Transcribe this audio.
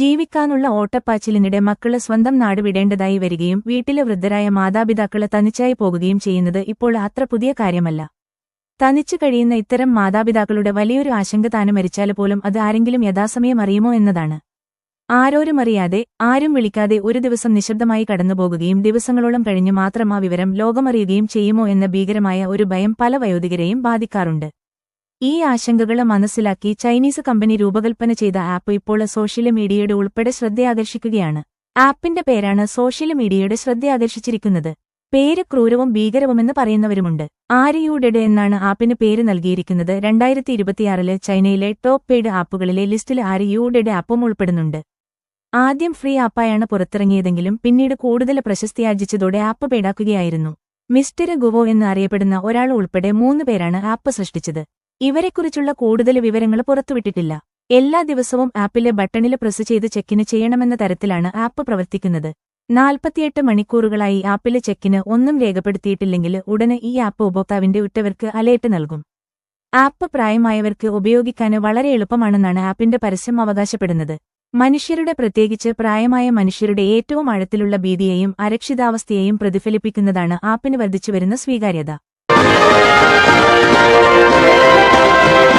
പഠിക്കാനുള്ള ഓട്ടപ്പാച്ചിലിനിടെ മക്കൾ സ്വന്തം നാട് വിടേണ്ടതായി വരികയും വീട്ടിലെ വൃദ്ധരായ മാതാപിതാക്കൾ തനിച്ചായി പോകുകയും ചെയ്യുന്നത് ഇപ്പോൾ അത്ര പുതിയ കാര്യമല്ല. തനിച്ചു കഴിയുന്ന ഇത്തരം മാതാപിതാക്കളുടെ വലിയൊരു ആശങ്ക താനും മരിച്ചാൽ പോലും അത് ആരെങ്കിലും യഥാസമയം അറിയുമോ എന്നതാണ്. ആരോരും അറിയാതെ ആരും വിളിക്കാതെ ഒരു ദിവസം നിശബ്ദമായി കടന്നുപോകുകയും ദിവസങ്ങളോളം കഴിഞ്ഞ് മാത്രം ആ വിവരം ലോകമറിയുകയും ചെയ്യുമോ എന്ന ഭീകരമായ ഒരു ഭയം പല വയോധികരെയും ബാധിക്കാറുണ്ട്. ഈ ആശങ്കകളെ മനസ്സിലാക്കി ചൈനീസ് കമ്പനി രൂപകൽപ്പന ചെയ്ത ആപ്പ് ഇപ്പോൾ സോഷ്യൽ മീഡിയയുടെ ഉൾപ്പെടെ ശ്രദ്ധയാകർഷിക്കുകയാണ്. ആപ്പിന്റെ പേരാണ് സോഷ്യൽ മീഡിയയുടെ ശ്രദ്ധയാകർഷിച്ചിരിക്കുന്നത്. പേര് ക്രൂരവും ഭീകരവുമെന്ന് പറയുന്നവരുമുണ്ട്. ആര്യയൂഡെഡ് എന്നാണ് ആപ്പിന് പേര് നൽകിയിരിക്കുന്നത്. രണ്ടായിരത്തി ഇരുപത്തിയാറിൽ ചൈനയിലെ ടോപ്പ് പെയ്ഡ് ആപ്പുകളിലെ ലിസ്റ്റിൽ ആര്യയൂഡെഡ് ആപ്പും ഉൾപ്പെടുന്നുണ്ട്. ആദ്യം ഫ്രീ ആപ്പായാണ് പുറത്തിറങ്ങിയതെങ്കിലും പിന്നീട് കൂടുതൽ പ്രശസ്തിയാർജിച്ചതോടെ ആപ്പ് പേടാക്കുകയായിരുന്നു മിസ്റ്റർ ഗുവോ എന്നറിയപ്പെടുന്ന ഒരാൾ ഉൾപ്പെടെ മൂന്ന് പേരാണ് ആപ്പ് സൃഷ്ടിച്ചത്. ഇവരെക്കുറിച്ചുള്ള കൂടുതൽ വിവരങ്ങൾ പുറത്തുവിട്ടിട്ടില്ല. എല്ലാ ദിവസവും ആപ്പിലെ ബട്ടണിൽ പ്രസ് ചെയ്ത് ചെക്കിന് ചെയ്യണമെന്ന തരത്തിലാണ് ആപ്പ് പ്രവർത്തിക്കുന്നത്. നാൽപ്പത്തിയെട്ട് മണിക്കൂറുകളായി ആപ്പിലെ ചെക്കിന് ഒന്നും രേഖപ്പെടുത്തിയിട്ടില്ലെങ്കിൽ ഉടനെ ഈ ആപ്പ് ഉപഭോക്താവിന്റെ ഉറ്റവർക്ക് അലേർട്ട് നൽകും. ആപ്പ് പ്രായമായവർക്ക് ഉപയോഗിക്കാൻ വളരെ എളുപ്പമാണെന്നാണ് ആപ്പിന്റെ പരസ്യം അവകാശപ്പെടുന്നത്. മനുഷ്യരുടെ പ്രത്യേകിച്ച് പ്രായമായ മനുഷ്യരുടെ ഏറ്റവും ആഴത്തിലുള്ള ഭീതിയെയും അരക്ഷിതാവസ്ഥയെയും പ്രതിഫലിപ്പിക്കുന്നതാണ് ആപ്പിന് വർദ്ധിച്ചുവരുന്ന സ്വീകാര്യത. Thank you.